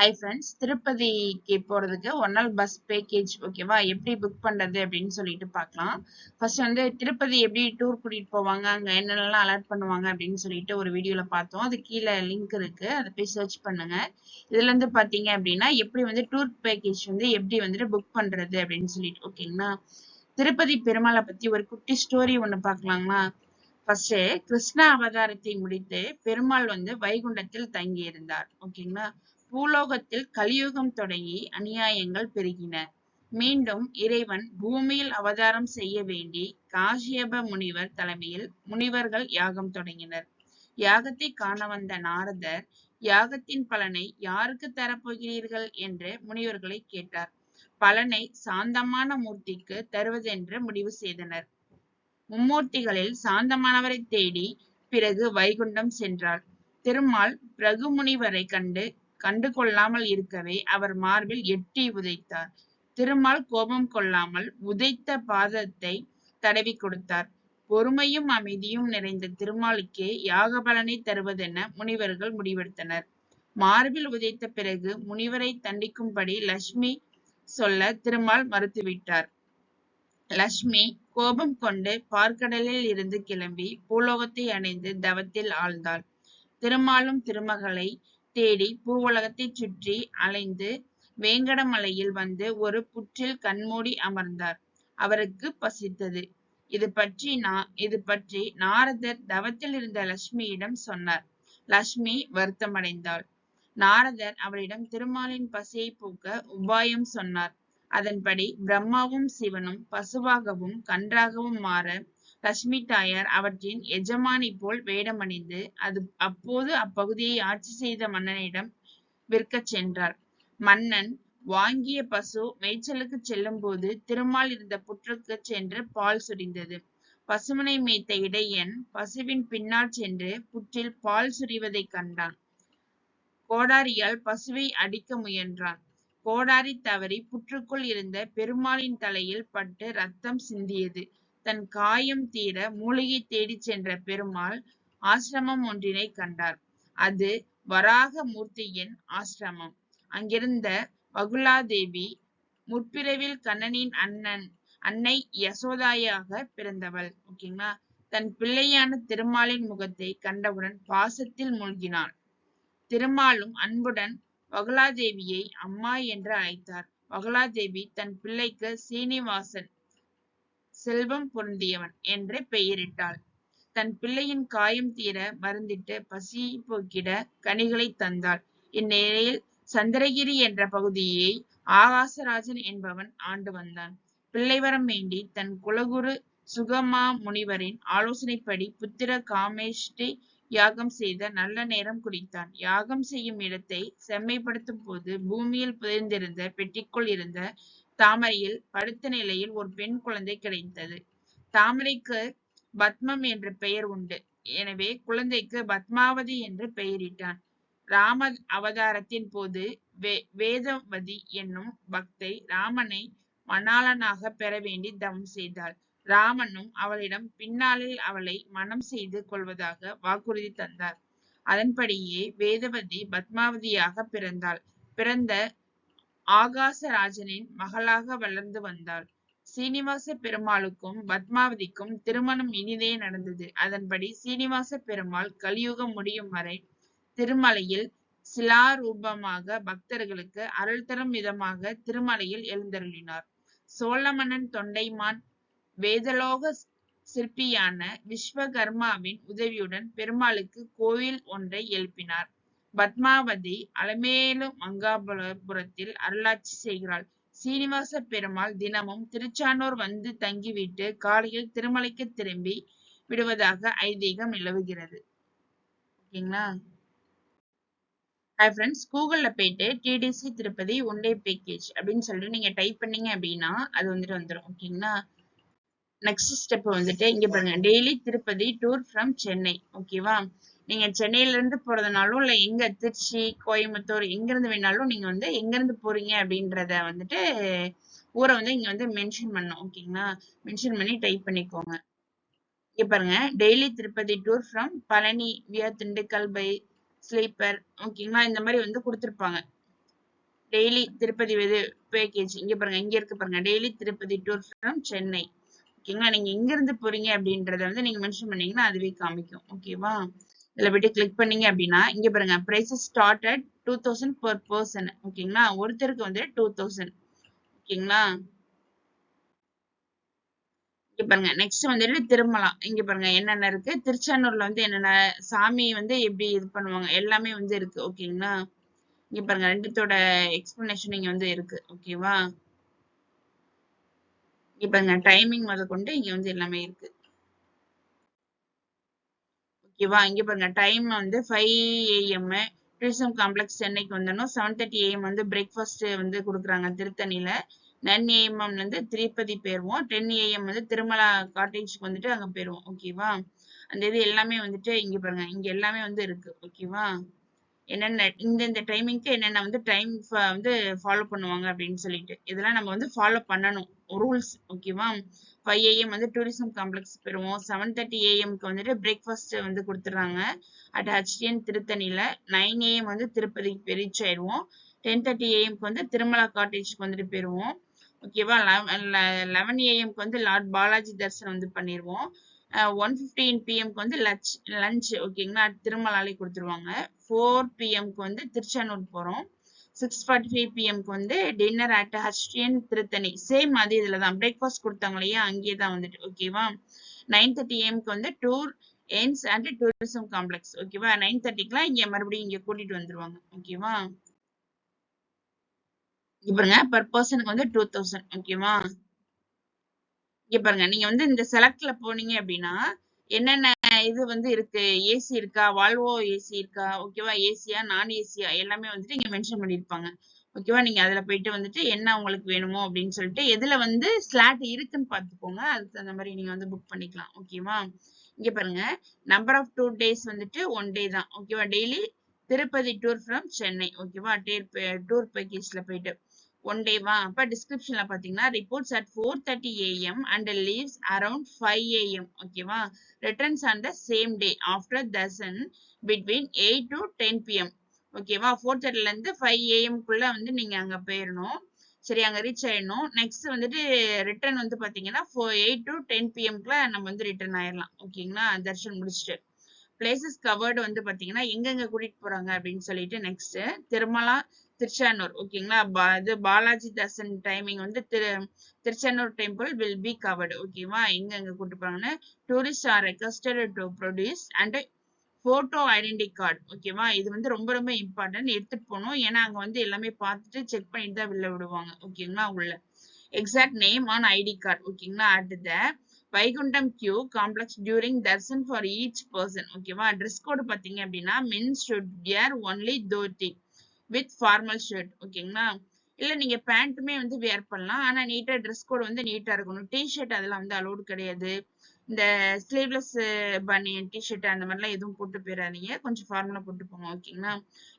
Hi friends திருப்பதிக்கு போறதுக்கு one நாள் பஸ் பேக்கேஜ் ஓகேவா எப்படி புக் பண்றது அப்படின்னு சொல்லிட்டு பார்க்கலாம். ஃபர்ஸ்ட் வந்து திருப்பதி எப்படி டூர் கூட்டிட்டு போவாங்க அங்க என்னென்னலாம் அலர்ட் பண்ணுவாங்க அப்படின்னு சொல்லிட்டு ஒரு வீடியோவில் பார்த்தோம். அது கீழே லிங்க் இருக்கு அதை போய் சர்ச் பண்ணுங்க. இதுல இருந்து பாத்தீங்க அப்படின்னா எப்படி வந்து டூர் பேக்கேஜ் வந்து எப்படி வந்துட்டு புக் பண்றது அப்படின்னு சொல்லிட்டு ஓகேங்களா திருப்பதி பெருமாளை பத்தி ஒரு குட்டி ஸ்டோரி ஒன்று பார்க்கலாங்களா? ஃபர்ஸ்ட் கிருஷ்ண அவதாரத்தை முடித்து பெருமாள் வந்து வைகுண்டத்தில் தங்கி இருந்தார் ஓகேங்களா பூலோகத்தில் கலியுகம் தொடங்கி அநியாயங்கள் பெருகின. மீண்டும் இறைவன் பூமியில் அவதாரம் செய்ய வேண்டி காசியப முனிவர் தலைமையில் முனிவர்கள் யாகம் தொடங்கினர். யாகத்தை காண வந்த நாரதர் யாகத்தின் பலனை யாருக்கு தரப்போகிறீர்கள்? என்று முனிவர்களை கேட்டார். பலனை சாந்தமான மூர்த்திக்கு தருவதென்று முடிவு செய்தனர். மும்மூர்த்திகளில் சாந்தமானவரை தேடி பிறகு வைகுண்டம் சென்றார் திருமால் பிரகு முனிவரை கண்டு கண்டு கொள்ளாமல் இருக்கவே அவர் மார்பில் எட்டி உதைத்தார். திருமால் கோபம் கொள்ளாமல் உதைத்த பாதத்தை தடவி கொடுத்தார். பொறுமையும் அமைதியும் நிறைந்த திருமாலுக்கே யாக பலனை தருவதென முனிவர்கள் முடிவெடுத்தனர். மார்பில் உதைத்த பிறகு முனிவரை தண்டிக்கும்படி லட்சுமி சொல்ல திருமால் மறுத்துவிட்டார். லட்சுமி கோபம் கொண்டு பார்க்கடலில் இருந்து கிளம்பி பூலோகத்தை அடைந்து தவத்தில் ஆழ்ந்தாள். திருமாலும் திருமகளை தேடி பூவுலகத்தை சுற்றி அலைந்து வேங்கடமலையில் வந்து ஒரு புற்றில் கண்மூடி அமர்ந்தார். அவருக்கு பசித்தது. இது பற்றி நா இது பற்றி நாரதர் தவத்தில் இருந்த லட்சுமியிடம் சொன்னார். லட்சுமி வருத்தமடைந்தாள். நாரதர் அவரிடம் திருமாலின் பசியை போக்க உபாயம் சொன்னார். அதன்படி பிரம்மாவும் சிவனும் பசுவாகவும் கன்றாகவும் மாற லட்சுமி தாயார் அவற்றின் எஜமானி போல் வேடமணிந்து அது அப்போது அப்பகுதியை ஆட்சி செய்த மன்னனிடம் விற்கச் சென்றார் மன்னன் வாங்கிய பசு மேய்ச்சலுக்கு செல்லும் போது திருமால் இருந்த புற்றுக்கு சென்று பால் சுரிந்தது. பசுமனை மேய்த்த இடையன் பசுவின் பின்னால் சென்று புற்றில் பால் சுரிவதை கண்டான். கோடாரியால் பசுவை அடிக்க முயன்றான். கோடாரி தவறி புற்றுக்குள் இருந்த பெருமாளின் தலையில் பட்டு ரத்தம் சிந்தியது. தன் காயம் தீர மூலிகை தேடிச் சென்ற பெருமாள் ஆசிரமம் ஒன்றினை கண்டார். அது வராக மூர்த்தியின் ஆசிரமம். அங்கிருந்த வகுலாதேவி முற்பிறவில் கண்ணனின் அண்ணன் அன்னை யசோதாயாக பிறந்தவள். ஓகேங்களா? தன் பிள்ளையான திருமாலின் முகத்தை கண்டவுடன் பாசத்தில் மூழ்கினாள். திருமாலும் அன்புடன் வகுலாதேவியை அம்மா என்று அழைத்தார். வகுலாதேவி தன் பிள்ளைக்கு சீனிவாசன் செல்வம் பொருந்தியவன் என்று பெயரிட்டாள். தன் பிள்ளையின் காயம் தீர மருந்திட்டு பசி போக்கிட கனிகளை தந்தாள். இந்நிலையில் சந்திரகிரி என்ற பகுதியை ஆகாசராஜன் என்பவன் ஆண்டு வந்தான். பிள்ளைவரம் வேண்டி தன் குலகுரு சுகமா முனிவரின் ஆலோசனைப்படி புத்திர காமேஷ்டி யாகம் செய்த நல்ல நேரம் குடித்தான் யாகம் செய்யும் இடத்தை செம்மைப்படுத்தும் போது பூமியில் புதைந்திருந்த பெட்டிக்குள் இருந்த தாமரையில் படுத்த நிலையில் ஒரு பெண் குழந்தை கிடைத்தது. தாமரைக்கு பத்மம் என்ற பெயர் உண்டு. எனவே குழந்தைக்கு பத்மாவதி என்று பெயரிட்டான். ராம அவதாரத்தின் போது வே வேதவதி என்னும் பக்தை ராமனை மணாளனாக பெற வேண்டி தவம் செய்தாள். ராமனும் அவளிடம் பின்னாளில் அவளை மனம் செய்து கொள்வதாக வாக்குறுதி தந்தார். அதன்படியே வேதவதி பத்மாவதியாக பிறந்தாள். பிறந்த ஆகாசராஜனின் மகளாக வளர்ந்து வந்தாள். சீனிவாச பெருமாளுக்கும் பத்மாவதிக்கும் திருமணம் இனிதே நடந்தது. அதன்படி சீனிவாச பெருமாள் கலியுகம் முடியும் வரை திருமலையில் சிலாரூபமாக பக்தர்களுக்கு அருள் தரும் விதமாக திருமலையில் எழுந்தருளினார். சோழ மன்னன் தொண்டைமான் வேதலோக சிற்பியான விஸ்வகர்மாவின் உதவியுடன் பெருமாளுக்கு கோயில் ஒன்றை எழுப்பினார். பத்மாவதி அலமேலு மங்காபுரத்தில் அருளாட்சி செய்கிறாள். சீனிவாச பெருமாள் தினமும் திருச்சானூர் வந்து தங்கிவிட்டு காலையில் திருமலைக்கு திரும்பி விடுவதாக ஐதீகம் நிலவுகிறது ஓகேங்களா? ஹாய் ஃப்ரெண்ட்ஸ் கூகுளில் போயிட்டு TDC Tirupati one day package அப்படின்னு சொல்லிட்டு நீங்கள் டைப் பண்ணீங்க அப்படின்னா அது வந்துட்டு வந்துடும் ஓகேங்களா? நெக்ஸ்ட் ஸ்டெப் வந்துட்டு இங்க பாருங்க. Daily Tirupati tour from Chennai ஓகேவா நீங்க சென்னையில இருந்து போறதுனாலும் இல்ல எங்க திருச்சி கோயம்புத்தூர் எங்க இருந்து வேணாலும் நீங்க வந்து எங்க இருந்து போறீங்க அப்படின்றத வந்துட்டு ஊரை வந்து இங்க வந்து மென்ஷன் பண்ணும். ஓகேங்களா மென்ஷன் பண்ணி டைப் பண்ணிக்கோங்க. இங்க பாருங்க. Daily Tirupati tour from Palani via Dindigul by sleeper ஓகேங்களா இந்த மாதிரி வந்து கொடுத்துருப்பாங்க. டெய்லி திருப்பதி இது பேக்கேஜ் இங்க பாருங்க. இங்க இருக்கு பாருங்க. Daily Tirupati tour from Chennai. ஓகேங்களா நீங்க எங்க இருந்து போறீங்க அப்படின்றத வந்து நீங்க மென்ஷன் பண்ணீங்கன்னா அதுவே காமிக்கும். ஓகேவா இதில் போயிட்டு கிளிக் பண்ணீங்க அப்படின்னா இங்கே பாருங்க prices start at two thousand per per ஓகேங்களா ஒருத்தருக்கு வந்து டூ தௌசண்ட் ஓகேங்களா இங்கே பாருங்க நெக்ஸ்ட் வந்துட்டு திருமலா இங்கே பாருங்க என்னென்ன இருக்கு? திருச்சானூர்ல வந்து என்னென்ன சாமி வந்து எப்படி இது பண்ணுவாங்க? எல்லாமே வந்து இருக்கு. ஓகேங்களா இங்கே பாருங்க ரெண்டுத்தோட எக்ஸ்பிளனேஷன் இங்கே வந்து இருக்கு. ஓகேவா இங்கே பாருங்க டைமிங் முதல் கொண்டு இங்கே வந்து எல்லாமே இருக்கு. ஓகேவா? இங்க பாருங்க டைம் வந்து ஃபைவ் ஏஎம் டூரிசம் காம்ப்ளெக்ஸ் சென்னைக்கு வந்தனும் செவன் தேர்ட்டி ஏஎம் வந்து பிரேக்ஃபாஸ்ட் வந்து கொடுக்குறாங்க திருத்தணியில. நைன் ஏஎம் வந்து திருப்பதி போயிருவோம். டென் ஏஎம் வந்து திருமலா காட்டேஜ்க்கு வந்துட்டு அங்க போயிருவோம். ஓகேவா? அந்த இது எல்லாமே வந்துட்டு இங்க பாருங்க இங்க எல்லாமே வந்து இருக்கு. ஓகேவா? என்னென்ன இந்த இந்த டைமிங்க்கு என்னென்ன வந்து டைம் வந்து ஃபாலோ பண்ணுவாங்க அப்படின்னு சொல்லிட்டு. இதெல்லாம் நம்ம வந்து ஃபாலோ பண்ணணும். ரூல்ஸ் ஓகேவா ஃபைவ் ஏஎம் வந்து டூரிசம் காம்ப்ளெக்ஸ் போயிருவோம். செவன் தேர்ட்டி ஏஎம்க்கு வந்துட்டு பிரேக்ஃபாஸ்ட் வந்து கொடுத்துட்றாங்க. அட் ஹச்டிஎன் திருத்தணியில நைன் ஏஎம் வந்து திருப்பதிக்கு ரீச் ஆயிடுவோம் டென் தேர்ட்டி ஏஎம்க்கு வந்து திருமலா காட்டேஜ்க்கு வந்துட்டு போயிடுவோம் ஓகேவா லெவன் ஏஎம்க்கு வந்து லார்ட் பாலாஜி தரிசனம் வந்து பண்ணிடுவோம் ஒன் ஃபிஃப்டீன் பிஎம்க்கு வந்து லஞ்ச் லஞ்ச் ஓகேங்களா திருமலாலே கொடுத்துருவாங்க. ஃபோர் பிஎம்க்கு வந்து திருச்சானூர் போகிறோம் சிக்ஸ் ஃபார்ட்டி ஃபைவ் பிஎம்க்கு வந்து dinner at HTN Tiruttani same அது இதில் தான் பிரேக்ஃபாஸ்ட் கொடுத்தாங்க இல்லையா அங்கேயே தான் வந்துட்டு ஓகேவா நைன் தேர்ட்டி ஏஎம்க்கு வந்து tour aims and tourism complex ஓகேவா நைன் தேர்ட்டிக்குலாம் இங்கே மறுபடியும் இங்கே கூட்டிட்டு வந்துருவாங்க. ஓகேவா இங்கே பாருங்க. பர் பர்சனுக்கு வந்து டூ தௌசண்ட் ஓகேவா இங்கே பாருங்க. நீங்க வந்து இந்த செலக்ட்ல போனீங்க அப்படின்னா என்னென்ன இது வந்து இருக்கு. ஏசி இருக்கா? வால்வோ ஏசி இருக்கா? ஓகேவா ஏசியா நான் ஏசியா எல்லாமே வந்துட்டு இங்க மென்ஷன் பண்ணிருப்பாங்க. ஓகேவா நீங்க அதுல போயிட்டு வந்துட்டு என்ன உங்களுக்கு வேணுமோ அப்படின்னு சொல்லிட்டு எதுல வந்து ஸ்லாட் இருக்குன்னு பாத்துக்கோங்க அதுக்கு தகுந்த மாதிரி நீங்க வந்து புக் பண்ணிக்கலாம். ஓகேவா இங்க பாருங்க. நம்பர் ஆஃப் டூ டேஸ் வந்துட்டு ஒன் டே தான். ஓகேவா daily Tirupati tour from Chennai ஓகேவா டூர் பேக்கேஜ்ல போயிட்டு. ஒன் டேவா அப்ப டிஸ்கிரிப்ஷன்ல பாத்தீங்கன்னா reports at four thirty AM and leaves around five AM ஓகேவா returns on the same day after darshan between eight to ten PM ஓகேவா ஃபோர் தேர்ட்டில இருந்து ஃபைவ் ஏஎம்குள்ள வந்து நீங்க அங்க போயிடணும் சரி அங்க ரீச் ஆயிடணும் நெக்ஸ்ட் வந்துட்டு ரிட்டர்ன் வந்து பாத்தீங்கன்னா ஃபோர் எயிட் டு டென் பிஎம்க்குள்ள நம்ம வந்து ரிட்டர்ன் ஆயிடலாம் ஓகேங்களா தர்ஷன் முடிச்சுட்டு. பிளேசஸ் கவர்டு வந்து பார்த்தீங்கன்னா எங்கெங்க கூட்டிட்டு போறாங்க அப்படின்னு சொல்லிட்டு நெக்ஸ்ட் திருமலா திருச்சானூர் ஓகேங்களா இது பாலாஜி தர்சன் டைமிங் வந்து திரு Tiruchanur temple will be covered ஓகேவா எங்க எங்க கூட்டு போறாங்கன்னு? Tourist are requested to produce and photo identity card ஓகேவா இது வந்து ரொம்ப ரொம்ப இம்பார்ட்டன்ட் எடுத்துட்டு போகணும். ஏன்னா அங்கே வந்து எல்லாமே பார்த்துட்டு செக் பண்ணிட்டு தான் வெளில விடுவாங்க. ஓகேங்களா உள்ள. Exact name on ID card ஓகேங்களா at the Vaikuntam queue complex during darshan for each person ஓகேவா ட்ரெஸ் கோடு பார்த்தீங்க அப்படின்னா men should wear only dhoti with formal shirt ஓகேங்களா இல்லை நீங்கள் பேண்ட்டுமே வந்து வியர் பண்ணலாம். ஆனால் நீட்டாக ட்ரெஸ் கோடு வந்து நீட்டாக இருக்கணும். டி ஷர்ட் அதெல்லாம் வந்து அலோடு கிடையாது. இந்த ஸ்லீவ்லெஸ் பனியன் டி ஷர்ட் அந்த மாதிரிலாம் எதுவும் போட்டு போயிடாதீங்க. கொஞ்சம் ஃபார்மலாக போட்டு போங்க. ஓகேங்களா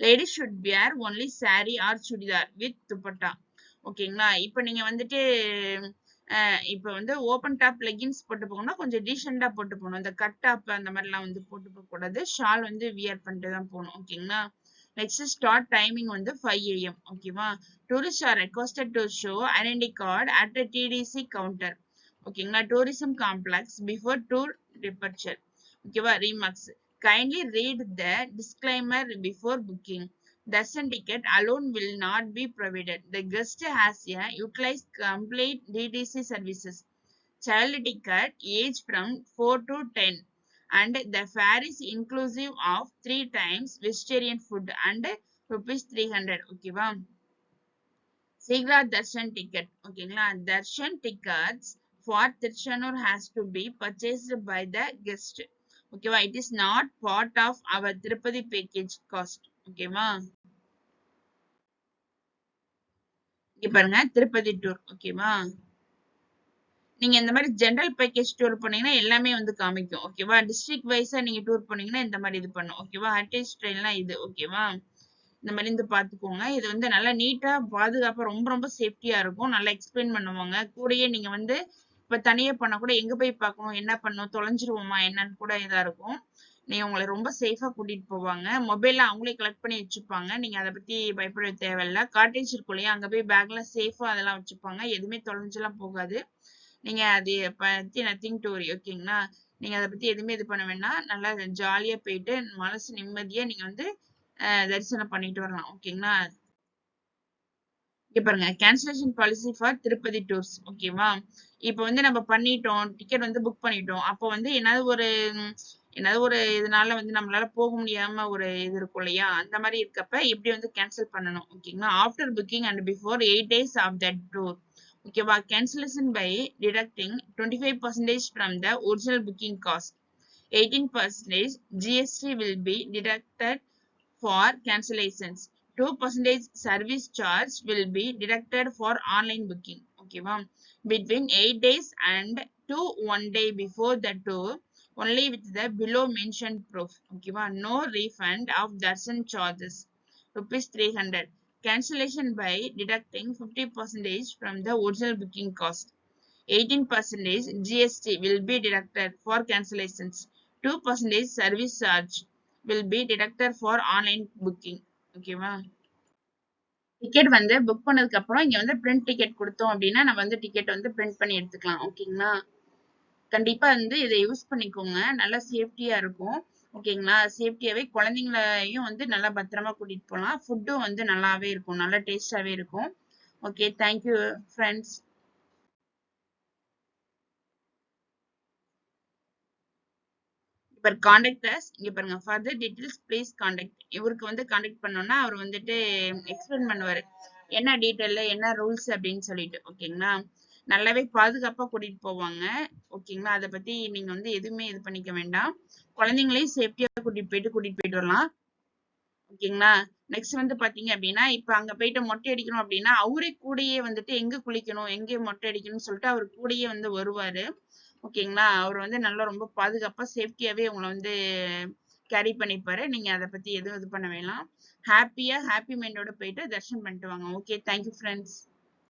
ladies should wear only sari or churidar with dupatta. ஓகேங்களா இப்போ நீங்கள் வந்துட்டு இப்போ வந்து ஓப்பன் டாப் லெகின்ஸ் போட்டு போகணும்னா கொஞ்சம் டீசெண்டாக போட்டு போகணும். இந்த கட் டாப் அந்த மாதிரிலாம் வந்து போட்டு போகக்கூடாது ஷால் வந்து வியர் பண்ணிட்டு தான் போகணும். ஓகேங்களா நெக்ஸ்ட் ஸ்டார்ட் டைமிங் வந்து ஃபைவ் ஏஎம் ஓகேவா tourist are requested to show identity card at TTDC counter ஓகேங்களா tourism complex before tour departure ஓகேவா remarks kindly read the disclaimer before booking Darshan ticket alone will not be provided. The guest has a utilized complete DTC services. Child ticket age from 4 to 10 and the fare is inclusive of three times vegetarian food and rupees 300 ஓகேவா சீக்ரா Darshan ticket ஓகேங்களா darshan tickets for Tiruchendur has to be purchased by the guest ஓகேவா it is not part of our Tirupati package cost ஓகேவா? இங்க பாருங்க Tirupati tour ஓகேவா? நீங்க இந்த மாதிரி ஜென்ரல் பேக்கேஜ் டூர் போனீங்கன்னா எல்லாமே வந்து காமிக்கும் ஓகேவா? டிஸ்ட்ரிக்ட் வைஸா நீங்க டூர் போனீங்கன்னா இந்த மாதிரி இது பண்ணும் ஓகேவா? ஹெரிட்டேஜ் ட்ரெயின்லாம் இது ஓகேவா? இந்த மாதிரி இருந்து பாத்துக்கோங்க இது வந்து நல்லா நீட்டா பாதுகாப்பா ரொம்ப ரொம்ப சேஃப்டியா இருக்கும். நல்லா எக்ஸ்பிளைன் பண்ணுவாங்க. கூடயே நீங்க வந்து இப்ப தனியா பண்ணா கூட எங்க போய் பார்க்கணும் என்ன பண்ணணும் தொலைஞ்சிருவோமா என்னன்னு கூட இதா இருக்கும். நீங்க உங்களை ரொம்ப சேஃபா கூட்டிட்டு போவாங்க. மொபைல்ல அவங்களே கலெக்ட் பண்ணி வச்சுப்பாங்க. நீங்க அதை பத்தி பயப்பட தேவையில்ல. காட்டேஜ் இருக்குள்ளேயே அங்க போய் பேக்ல சேஃபா அதெல்லாம் வச்சுப்பாங்க. எதுவுமே தொலைஞ்செல்லாம் போகாது. நீங்க அது பத்தி நத்திங் டு வரி ஓகேங்களா நீங்க அதை பத்தி எதுவுமே இது பண்ண வேண்டாம் நல்லா ஜாலியா போயிட்டு மனசு நிம்மதியா நீங்க வந்து தரிசனம் பண்ணிட்டு வரலாம் ஓகேங்களா இங்க பாருங்க. Cancellation policy for Tirupati tours ஓகேவா இப்போ வந்து நம்ம பண்ணிட்டோம் டிக்கெட் வந்து புக் பண்ணிட்டோம். அப்போ வந்து ஏதாவது ஒரு ஏதாவது ஒரு இதனால வந்து நம்மளால போக முடியாம ஒரு இது இருக்கும் இல்லையா? அந்த மாதிரி இருக்கப்ப எப்படி வந்து கேன்சல் பண்ணணும் ஓகேங்களா after booking and before eight days of that tour ஓகேவா cancellation by deducting twenty five percentage from the original booking cost eighteen percentage GST will be deducted for cancellations two percentage service charge will be deducted for online booking ஓகேவா between eight days and two one day before the tour only with the below mentioned proof. Okay, wow. No refund of darshan charges. Rupees 300. Cancellation by deducting 50% from the original booking cost. 18% GST will be deducted for cancellations. 2% service charge will be deducted for online booking ஓகேவா ticket வந்து book பண்ணதுக்கு அப்புறம் இங்க வந்து print ticket கொடுத்தோம் அப்படின்னா நம்ம வந்து டிக்கெட் வந்து பிரிண்ட் பண்ணி எடுத்துக்கலாம் ஓகேங்களா கண்டிப்பா வந்து இதை யூஸ் பண்ணிக்கோங்க. நல்லா சேஃப்டியா இருக்கும். ஓகேங்களா சேஃப்டியாவே குழந்தைங்களையும் வந்து நல்லா பத்திரமா கூட்டிட்டு போகலாம் ஃபுட்டும் வந்து நல்லாவே இருக்கும். நல்லா டேஸ்டாவே இருக்கும். ஓகே தேங்க்யூ ஃப்ரெண்ட்ஸ் இப்போ காண்டாக்ட் அஸ் இங்க பாருங்க ஃபர்தர் டீடைல்ஸ் ப்ளீஸ் காண்டாக்ட் இவருக்கு வந்து காண்டாக்ட் பண்ணோம்னா அவர் வந்துட்டு எக்ஸ்பிளைன் பண்ணுவாரு. என்ன டீட்டெயில் என்ன ரூல்ஸ் அப்படின்னு சொல்லிட்டு. ஓகேங்களா நல்லாவே பாதுகாப்பா கூட்டிட்டு போவாங்க. ஓகேங்களா அதை பத்தி நீங்க வந்து எதுவுமே இது பண்ணிக்க வேண்டாம். குழந்தைங்களையும் சேஃப்டியா கூட்டிட்டு போயிட்டு கூட்டிட்டு போயிட்டு வரலாம். ஓகேங்களா நெக்ஸ்ட் வந்து பாத்தீங்க அப்படின்னா இப்ப அங்க போயிட்டு மொட்டை அடிக்கணும் அப்படின்னா அவரே கூடயே வந்துட்டு எங்க குளிக்கணும் எங்க மொட்டை அடிக்கணும்னு சொல்லிட்டு அவர் கூடயே வந்து வருவாரு. ஓகேங்களா அவர் வந்து நல்லா ரொம்ப பாதுகாப்பா சேஃப்டியாவே உங்களை வந்து கேரி பண்ணிப்பாரு. நீங்க அதை பத்தி எதுவும் இது பண்ண வேணாம். ஹாப்பியா ஹாப்பி மைண்டோட போயிட்டு தர்ஷன் பண்ணிட்டு வாங்க. Okay thank you friends